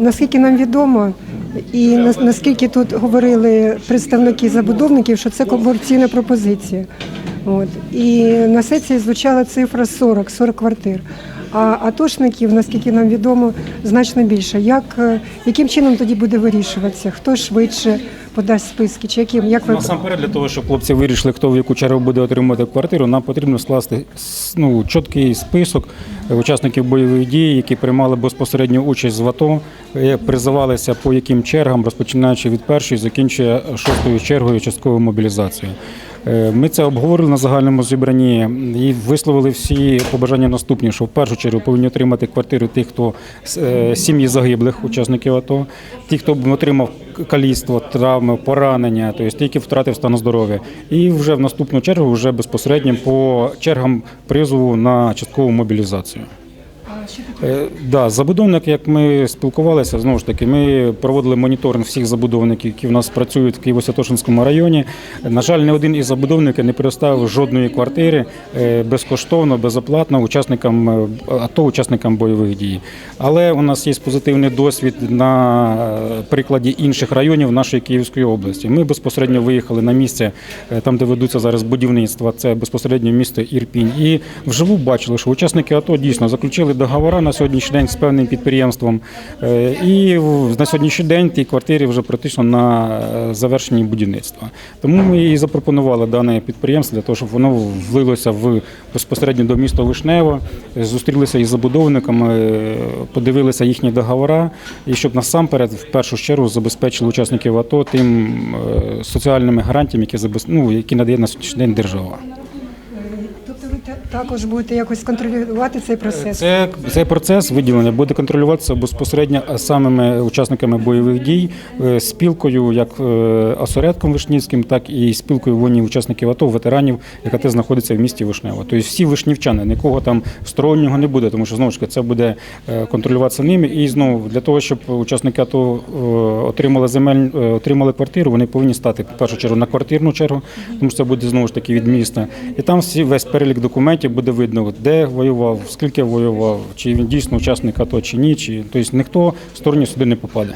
наскільки нам відомо, і наскільки тут говорили представники забудовників, що це комерційна пропозиція. От. І на сесії звучала цифра 40, 40 квартир. А атошників, наскільки нам відомо, значно більше. Як, е, яким чином тоді буде вирішуватися? Хто швидше подасть списки? Чи яким? Як ви Насамперед, для того, щоб хлопці вирішили, хто в яку чергу буде отримувати квартиру, нам потрібно скласти ну, чіткий список учасників бойових дій, які приймали безпосередню участь в АТО, е, призивалися по яким чергам, розпочинаючи від першої, закінчує шостою чергою частковою мобілізацією. Е, Ми це обговорили на загальному зібранні і висловили всі побажання наступні, що в першу чергу повинні отримати квартири тих, хто е, сім'ї загиблих учасників АТО, ті, хто б отримав каліцтво, травми, поранення, тобто ті, які втратив стан здоров'я. І вже в наступну чергу вже безпосередньо по чергам призову на часткову мобілізацію. Е, Да, забудовник, як ми спілкувалися, знову ж таки, ми проводили моніторинг всіх забудовників, які в нас працюють в Києво-Святошинському районі. На жаль, не один із забудовників не предоставив жодної квартири е, безкоштовно, безоплатно учасникам е, АТО, учасникам бойових дій. Але у нас є позитивний досвід на прикладі інших районів нашої Київської області. Ми безпосередньо виїхали на місце, там, де ведуться зараз будівництва, це безпосередньо місто Ірпінь. І вживу бачили, що учасники АТО дійсно заключили договори на сьогоднішній день з певним підприємством. Е, І на сьогоднішній день ті квартири вже практично на е, завершенні будівництва. Тому ми і запропонували дане підприємство для того, щоб воно влилося в безпосередньо до міста Вишнево, зустрілися із забудовниками, е, подивилися їхні договори, і щоб насамперед в першу чергу забезпечили учасників АТО тим соціальними гарантіями, які ну, які надає на сьогоднішній день держава. Тобто ви також будете якось контролювати цей процес? Це цей процес виділення буде контролюватися безпосередньо самими учасниками бойових дій, е, спілкою, як е, осередком Вишнівським, так і спілкою воїнів учасників АТО, ветеранів, яка теж знаходиться в місті Вишнево. Тобто всі вишнівчани, нікого там стороннього не буде, тому що знову ж таки це буде е, контролюватися ними. І знову для того, щоб учасники АТО отримали земель, отримали квартиру, вони повинні стати в першу чергу на квартирну чергу, тому що це буде знову ж таки від міста. І там всі весь перелік документів буде видно, де воював, скільки воював, чи він дійсно учасник АТО, чи ні, чи тобто ніхто стороні сюди не попаде.